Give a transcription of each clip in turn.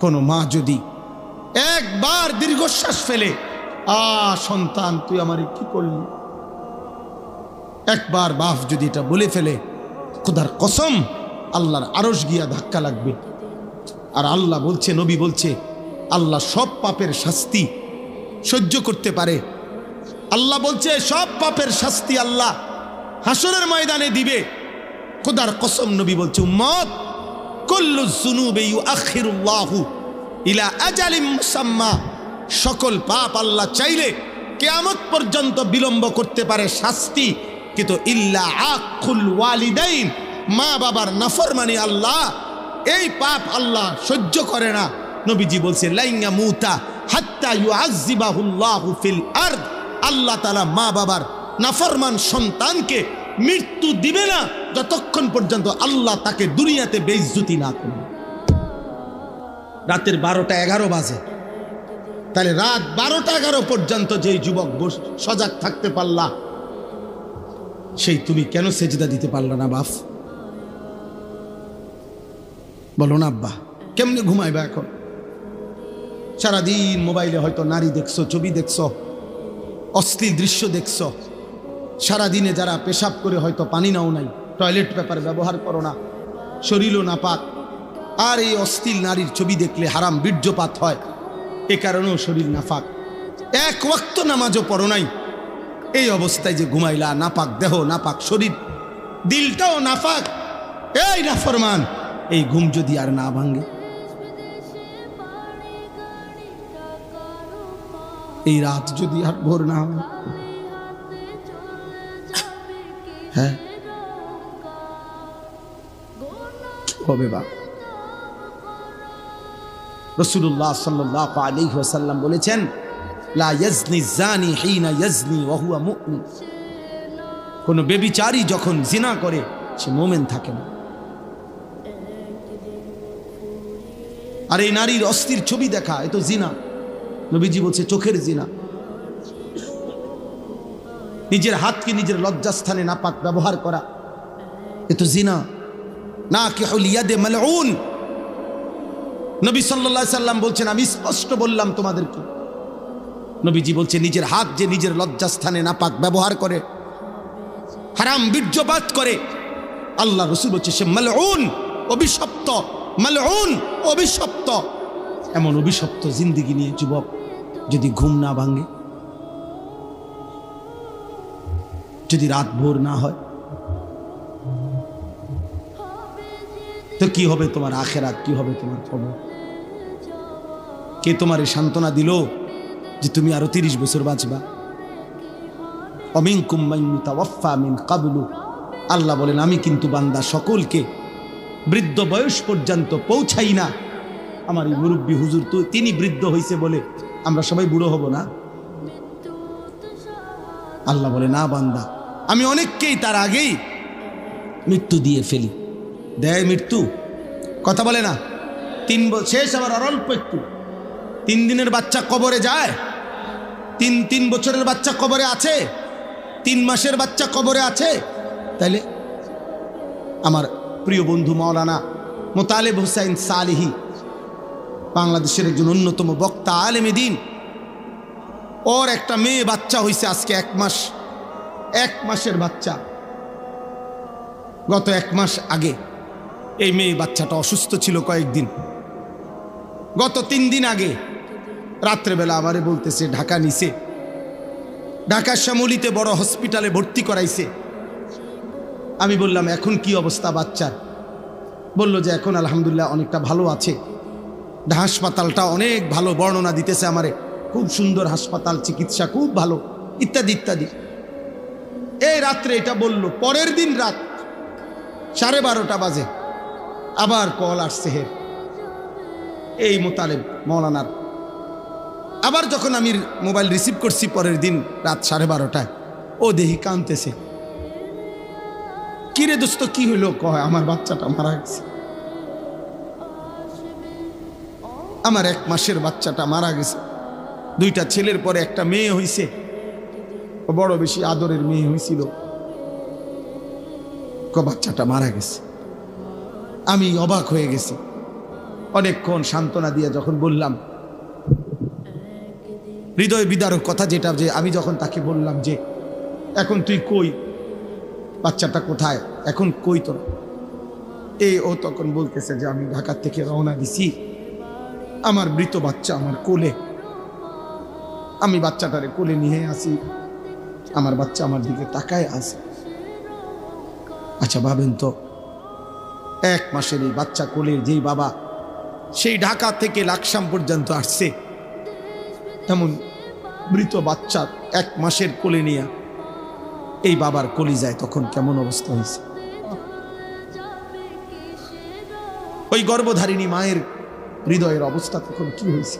কোনো মা যদি একবার দীর্ঘশ্বাস ফেলে, আ, সন্তান, তুই আমারে কি করলি? একবার বাপ যদি এটা বলে ফেলে, খোদার কসম, আল্লাহর আরস গিয়া ধাক্কা লাগবে। আর আল্লাহ বলছে, নবী বলছে, আল্লাহ সব পাপের শাস্তি সহ্য করতে পারে। আল্লাহ বলছে, সব পাপের শাস্তি আল্লাহ হাসরের ময়দানে দিবে। খোদার কসম, নবী বলছে, উম্মত কুল্লু ইলা মুসাম্মা। সকল পাপ আল্লাহ চাইলে কেয়ামত পর্যন্ত বিলম্ব করতে পারে শাস্তি। কিন্তু ইল্লা আকুল ওয়ালিদাইন, মা বাবার নাফরমানি আল্লাহ। এই পাপ আল্লাহ সহ্য করে না। নবীজি বলছে লাইঙ্গা মুতা হাত্তা ইউআযিবাহুল্লাহু ফিল আরদ। আল্লাহ তাআলা মা বাবার নাফরমান সন্তানকে মৃত্যু দিবে না। যতক্ষণ পর্যন্ত আল্লাহ তাকে দুনিয়াতে বেইজ্জতি না করবে রাতের বারোটা এগারো বাজে। তাহলে রাত বারোটা এগারো পর্যন্ত যেই যুবক বস- সজাগ থাকতে পারলা, সেই তুমি কেন সেজদা দিতে পারলা না বাপ? বলো না আব্বা, কেমনে ঘুমাইবা এখন? সারাদিন মোবাইলে হয়তো নারী দেখছ, ছবি দেখছ, অশ্লীল দৃশ্য দেখছ। সারাদিনে যারা পেশাব করে হয়তো পানি নাও নাই। টয়লেট পেপার ব্যবহার করো না। শরীরও না পাক আর এই অশ্লীল নারীর ছবি দেখলে হারাম, বীর্যপাত হয়। এ কারণেও শরীর নাফাক এক ওয়াক্ত নামাজও পড়ো নাই। এই অবস্থায় যে ঘুমাইলা, নাপাক দেহ, নাপাক শরীর, দিলটাও নাফাক এই নাফরমান, এই ঘুম যদি আর না ভাঙ্গে এই রাত যদি আর ভোর না হয়। হ্যাঁ। হবে বা? রসুল্লাহ সাল্লাহ আলাইহি ওয়াসাল্লাম বলেছেন কোন বেবিচারী যখন জিনা করে, সে মোমেন থাকে না। আর এই নারীর অস্থির ছবি দেখা, এ তো জিনা। নবীজি বলছে, চোখের জিনা। নিজের হাতকে নিজের লজ্জাস্থানে নাপাক ব্যবহার করা, এ তো জিনা। না কি হলিয়াদে মালউন। নবী সাল্লাল্লাহু সাল্লাম বলছেন, আমি স্পষ্ট বললাম তোমাদেরকে। নবীজি বলছে নিজের হাত যে নিজের লজ্জাস্থানে নাপাক ব্যবহার করে, হারাম বীর্যপাত করে, আল্লাহ রসুল বলছে, সে মালউন, অভিশপ্ত মালউন, অভিশপ্ত। এমন অভিশপ্ত জিন্দিগি নিয়ে যুবক যদি ঘুম না ভাঙে, যদি রাত ভোর না হয় তো কি হবে তোমার আখেরাত? কি হবে তোমার খবর? কে তোমার সান্ত্বনা দিল যে তুমি আরও তিরিশ বছর বাঁচবা? অমিন কুম্মাইফা মিন কাবলু। আল্লাহ বলেন, আমি কিন্তু বান্দা সকলকে বৃদ্ধ বয়স পর্যন্ত পৌঁছাই না। আমার এই মুরব্বী হুজুর তো তিনি বৃদ্ধ হয়েছে বলে আমরা সবাই বুড়ো হব না। আল্লাহ বলে, না বান্দা, আমি অনেককেই তার আগেই মৃত্যু দিয়ে ফেলি। দেয় মৃত্যু। কথা বলে না। তিন শেষ আবার অল্প একটু। তিন দিনের বাচ্চা কবরে যায়। তিন তিন বছরের বাচ্চা কবরে আছে। তিন মাসের বাচ্চা কবরে আছে। তাইলে আমার প্রিয় বন্ধু মাওলানা মোতালেব হুসাইন সালিহি বাংলাদেশের একজন অন্যতম বক্তা, আলেমে দিন। ওর একটা মেয়ে বাচ্চা হয়েছে আজকে এক মাস। এক মাসের বাচ্চা। গত এক মাস আগে। এই মেয়ে বাচ্চাটা অসুস্থ ছিল কয়েকদিন। গত তিন দিন আগে রাত্রেবেলা আমারে বলতেছে, ঢাকা নিছে। ঢাকার শ্যামলিতে বড় হসপিটালে ভর্তি করাইছে। আমি বললাম, এখন কি অবস্থা বাচ্চার? বলল যে, এখন আলহামদুলিল্লাহ অনেকটা ভালো আছে। হাসপাতালটা অনেক ভালো বর্ণনা দিতেছে আমারে। খুব সুন্দর হাসপাতাল, চিকিৎসা খুব ভালো। ইত্যাদি ইত্যাদি। এই রাত্রে এটা বলল, পরের দিন রাত সাড়ে বারোটা বাজে। আবার কল আসছে হের এই মোতালেব, মৌলানার। আবার যখন আমি মোবাইল রিসিভ করছি পরের দিন রাত সাড়ে বারোটায়, ও দেহি কানতেছে। কিরে দোস্ত, কি হইল? কয়, আমার বাচ্চাটা মারা গেছে। আমার এক মাসের বাচ্চাটা মারা গেছে। দুইটা ছেলের পরে একটা মেয়ে হইছে। বড় বেশি আদরের মেয়ে হয়েছিল বাচ্চাটা মারা গেছে। আমি অবাক হয়ে গেছি। অনেকক্ষণ সান্ত্বনা দিয়ে যখন বললাম, হৃদয় বিদারক কথা যেটা যে আমি যখন তাকে বললাম যে, এখন তুই কই? বাচ্চাটা কোথায়? এখন কই তোর? এই ও তখন বলতেছে যে, আমি ঢাকার থেকে রওনা দিছি। আমার মৃত বাচ্চা আমার কোলে। আমি বাচ্চাটারে কোলে নিয়ে আসি। আমার বাচ্চা আমার দিকে তাকায় আসে আচ্ছা ভাবেন তো এক মাসের এই বাচ্চা কোলের যেই বাবা, সেই ঢাকা থেকে লাকসাম পর্যন্ত আসছে। তেমন মৃত বাচ্চা এক মাসের কোলে নিয়ে এই বাবার কলি যায় তখন কেমন অবস্থা হয়েছে। ওই গর্ভধারিণী মায়ের হৃদয়ের অবস্থা তখন কি হয়েছে?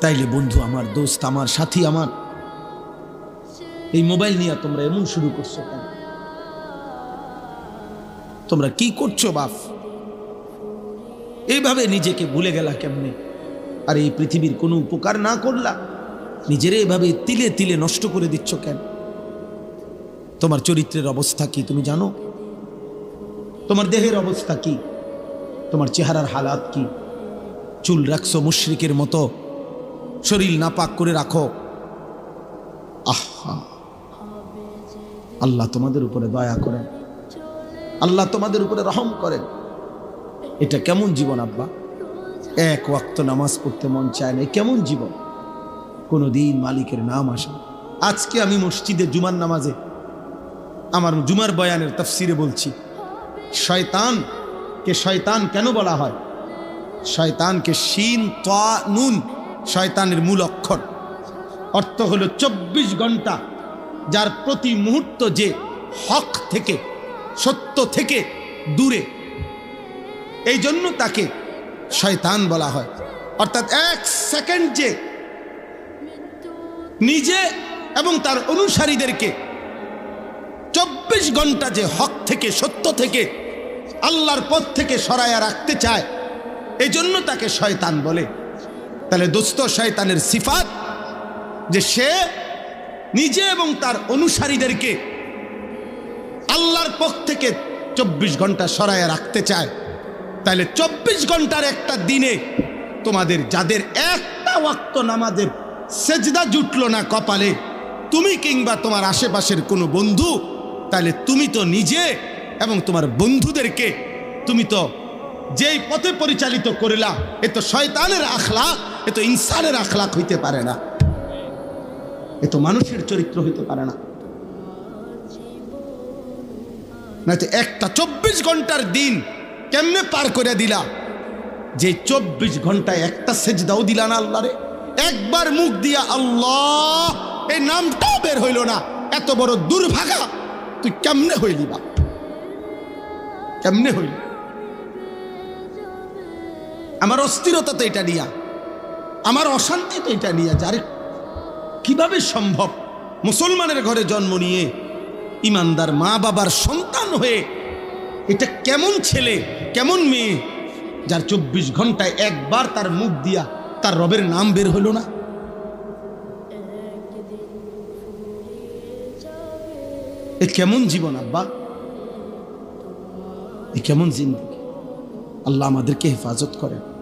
তাইলে বন্ধু, আমার দোস্ত, আমার সাথী, আমার এই মোবাইল নিয়ে তোমরা এমন শুরু করছ কেন? তোমরা কি করছ, বাপ? এইভাবে নিজেকে ভুলে গেলা কেমনে? আর এই পৃথিবীর কোনো উপকার না করলা? নিজেরে এভাবে তিলে তিলে নষ্ট করে দিচ্ছ কেন? তোমার চরিত্রের অবস্থা কি তুমি জানো? তোমার দেহের অবস্থা কি? তোমার চেহারার হালাত কি? চুল রাখছো মুশরিকের মতো, শরীর নাপাক করে রাখো। আহা! আল্লাহ তোমাদের উপরে দয়া করেন। আল্লাহ তোমাদের উপরে রহম করেন। এটা কেমন জীবন আব্বা? এক ওয়াক্ত নামাজ পড়তে মন চায় না কেমন জীবন? কোনো দিন মালিকের নাম আসে আজকে আমি মসজিদে জুমার নামাজে আমার জুমার বয়ানের তফসিরে বলছি, শয়তান কে শয়তান কেন বলা হয়? শয়তানকে শিন, তা, নুন, শয়তানের মূল অক্ষর। অর্থ হলো চব্বিশ ঘণ্টা যার প্রতি মুহূর্ত যে হক থেকে, সত্য থেকে দূরে, এই জন্য তাকে শয়তান বলা হয়। অর্থাৎ এক সেকেন্ড যে নিজে এবং তার অনুসারীদেরকে চব্বিশ ঘণ্টা যে হক থেকে, সত্য থেকে, আল্লাহর পথ থেকে সরাইয়া রাখতে চায়, এই জন্য তাকে শয়তান বলে। তাহলে দোস্ত, শয়তানের সিফাত যে সে নিজে এবং তার অনুসারীদেরকে আল্লাহর পক্ষ থেকে চব্বিশ ঘণ্টা সরাইয়া রাখতে চায়। তাহলে চব্বিশ ঘণ্টার একটা দিনে তোমাদের যাদের একটা ওয়াক্ত নামাজের সেজদা জুটলো না কপালে, তুমি কিংবা তোমার আশেপাশের কোনো বন্ধু তাহলে তুমি তো নিজে এবং তোমার বন্ধুদেরকে তুমি তো যেই পথে পরিচালিত করিলা, এ তো শয়তানের আখলাক এ তো ইনসানের আখলাক হইতে পারে না। এ তো মানুষের চরিত্র হইতে পারে না। নয়তো একটা চব্বিশ ঘণ্টার দিন কেমনে পার করে দিলা? যে চব্বিশ ঘন্টায় একটা সেজদাও দিলা না আল্লাহরে, একবার মুখ দিয়া আল্লাহ এই নামটাও বের হইল না। এত বড় দুর্ভাগা, তুই কেমনে হইলি বা কেমনে হইলি? আমার অস্থিরতা তো এটা নিয়া, আমার অশান্তি তো এটা নিয়া, যারে কীভাবে সম্ভব? মুসলমানের ঘরে জন্ম নিয়ে ইমানদার মা বাবার সন্তান হয়ে এটা কেমন ছেলে, কেমন মেয়ে, যার চব্বিশ ঘন্টায় একবার তার মুখ দিয়া তার রবের নাম বের হলো না? এ কেমন জীবন আব্বা? এ কেমন জিন্দিগি? আল্লাহ আমাদেরকে হেফাজত করেন।